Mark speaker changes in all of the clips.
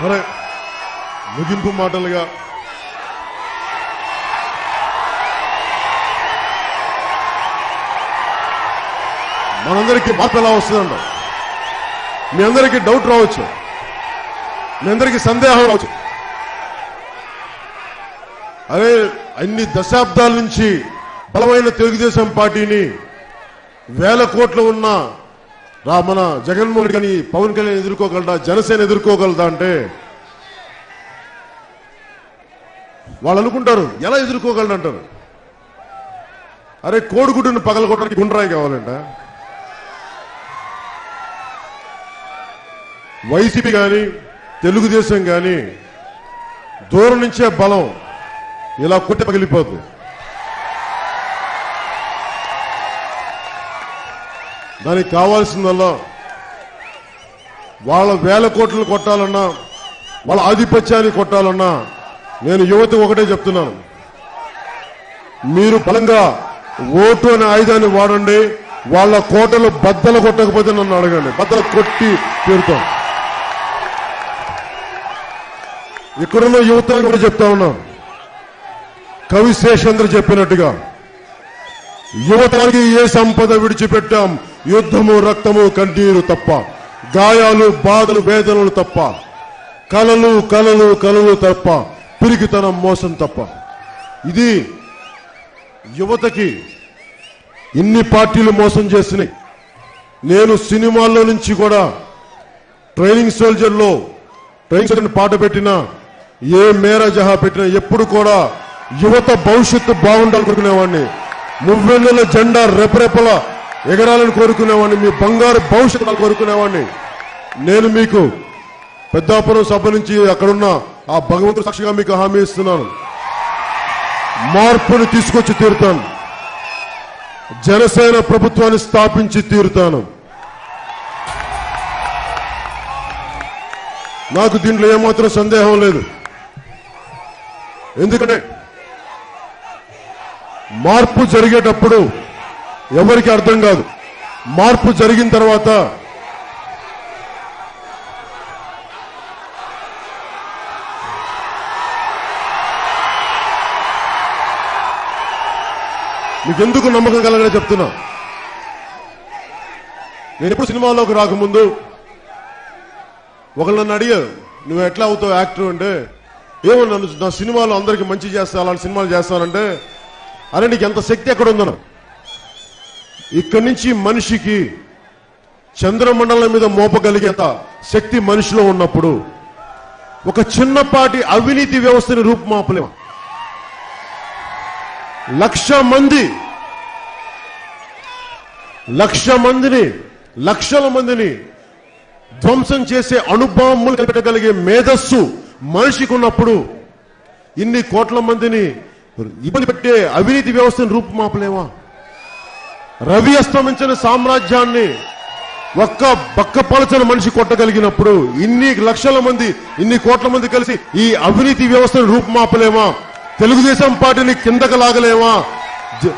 Speaker 1: సరే ముగింపు మాటలుగా. మనందరికీ మార్పు ఎలా వస్తుందంట? మీ అందరికీ డౌట్ రావచ్చు. మీ అందరికీ సందేహం రావచ్చు. అరే అన్ని దశాబ్దాల నుంచి బలమైన తెలుగుదేశం పార్టీని వేల కోట్లు ఉన్న రా మన జగన్మోహన్ రెడ్డి కానీ పవన్ కళ్యాణ్ ఎదుర్కోగలడా? జనసేన ఎదుర్కోగలదా అంటే? వాళ్ళు అనుకుంటారు ఎలా ఎదుర్కోగలడు అంటారు. అరే కోడిగుడ్డును పగలగొట్టడానికి గుండ్రాయి కావాలంట. వైసీపీ కానీ తెలుగుదేశం కానీ దూరం నుంచే బలం ఇలా కొట్టి పగిలిపోతుంది దానికి కావాల్సిందల్లా వాళ్ళ వేల కోట్లు కొట్టాలన్నా వాళ్ళ ఆధిపత్యాన్ని కొట్టాలన్నా నేను యువత ఒకటే చెప్తున్నాను. మీరు బలంగా ఓటు అనే ఆయుధాన్ని వాడండి వాళ్ళ కోటలు బద్దలు కొట్టకపోతే నన్ను అడగండి. బద్దలు కొట్టి తీరుతాం. ఇక్కడున్న యువతను కూడా చెప్తా ఉన్నాం. కవి శేషేంద్ర చెప్పినట్టుగా యువతకి ఏ సంపద విడిచిపెట్టాం? యుద్ధము రక్తము కంటీరు తప్ప గాయాలు బాధలు వేదనలు తప్ప కలలు కలలు కలలు తప్ప పిరికితనం మోసం తప్ప. ఇది యువతకి ఇన్ని పార్టీలు మోసం చేసినాయి. నేను సినిమాల్లో నుంచి కూడా ట్రైనింగ్ సోల్జర్లో ట్రైనింగ్ సోల్జర్ పాట పెట్టినా ఏ మేర జహా పెట్టినా ఎప్పుడు కూడా యువత భవిష్యత్తు బాగుండాలనుకునేవాడిని. మువ్వెన్నుల జెండా రెపరెపల ఎగరాలని కోరుకునేవాడిని మీ బంగారు భవిష్యత్తు కోరుకునేవాడిని. నేను మీకు పెద్దాపురం సభ నుంచి అక్కడున్న ఆ భగవంతుడు సాక్షిగా మీకు హామీ ఇస్తున్నాను. మార్పుని తీసుకొచ్చి తీరుతాను. జనసేన ప్రభుత్వాన్ని స్థాపించి తీరుతాను. నాకు దీంట్లో ఏమాత్రం సందేహం లేదు. ఎందుకంటే మార్పు జరిగేటప్పుడు ఎవరికి అర్థం కాదు. మార్పు జరిగిన తర్వాత మీకెందుకు నమ్మకం కలగనే చెప్తున్నా. నేను ఎప్పుడు సినిమాలోకి రాకముందు ఒకళ్ళు నన్ను అడిగారు నువ్వు ఎట్లా అవుతావు యాక్టర్? అంటే ఏమో నన్ను నా సినిమాలో అందరికి మంచి చేస్తా అలాంటి సినిమాలు చేస్తానంటే అరే నీకు ఎంత శక్తి ఎక్కడ ఉందను ఇక్కడి నుంచి మనిషికి చంద్రమండలం మీద మోపగలిగేంత శక్తి మనిషిలో ఉన్నప్పుడు ఒక చిన్నపాటి అవినీతి వ్యవస్థని రూపుమాపలేము లక్ష మంది లక్ష మందిని లక్షల మందిని ధ్వంసం చేసే అణుబాంబులు కనిపెట్టగలిగే మేధస్సు మనిషికి ఉన్నప్పుడు ఇన్ని కోట్ల మందిని ఇబ్బంది పెట్టే అవినీతి వ్యవస్థను రూపుమాపలేమా? రవి అస్తమించిన సామ్రాజ్యాన్ని ఒక్క బక్కపలచని మనిషి కొట్టగలిగినప్పుడు ఇన్ని లక్షల మంది ఇన్ని కోట్ల మంది కలిసి ఈ అవినీతి వ్యవస్థను రూపుమాపలేమా? తెలుగుదేశం పార్టీని కిందకు లాగలేమా? జ-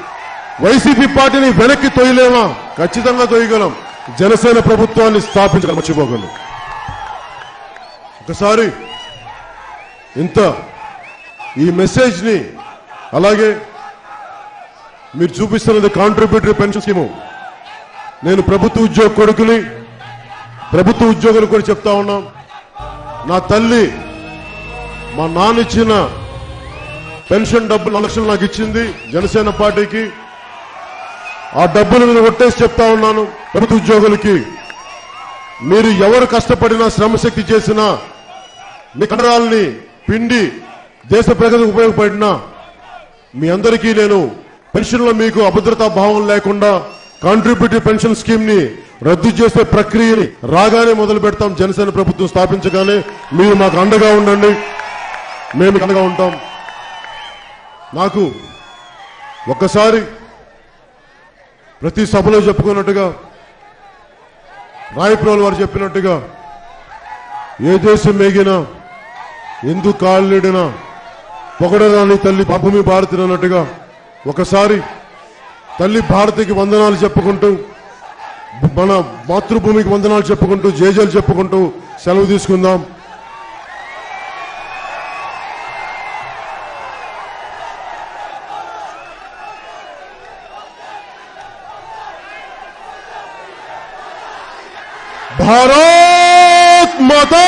Speaker 1: వైసీపీ పార్టీని వెనక్కి తొయ్యలేమా ఖచ్చితంగా తొయ్యగలం జనసేన ప్రభుత్వాన్ని స్థాపించడం మర్చిపోగలం ఒకసారి ఇంత ఈ మెసేజ్ని అలాగే మీరు చూపిస్తున్నది కాంట్రిబ్యూటరీ పెన్షన్ స్కీము నేను ప్రభుత్వ ఉద్యోగ కొడుకుని ప్రభుత్వ ఉద్యోగులు కూడా చెప్తా ఉన్నాం. నా తల్లి మా నాన్న ఇచ్చిన పెన్షన్ డబ్బులు లక్షలు నాకు ఇచ్చింది జనసేన పార్టీకి. ఆ డబ్బులు నేను కొట్టేసి చెప్తా ఉన్నాను ప్రభుత్వ ఉద్యోగులకి. మీరు ఎవరు కష్టపడినా శ్రమశక్తి చేసినా మీ కండరాల్ని పిండి దేశ ప్రగతికి ఉపయోగపడినా మీ అందరికీ నేను పెన్షన్లో మీకు అభద్రతా భావం లేకుండా కాంట్రిబ్యూటరీ పెన్షన్ స్కీమ్ని రద్దు చేసే ప్రక్రియని రాగానే మొదలు పెడతాం. జనసేన ప్రభుత్వం స్థాపించగానే మీరు మాకు అండగా ఉండండి. మేము అండగా ఉంటాం. నాకు ఒక్కసారి ప్రతి సభలో చెప్పుకున్నట్టుగా రాయప్రోల్ వారు చెప్పినట్టుగా ఏ దేశం మేగినా ఎందుకు కాళ్ళిడినా పొగడరాని తల్లి భూమి భారతి అన్నట్టుగా ఒకసారి తల్లి భారతికి వందనాలు చెప్పుకుంటూ మన మాతృభూమికి వందనాలు చెప్పుకుంటూ జేజలు చెప్పుకుంటూ సెలవు తీసుకుందాం. భారత్ माता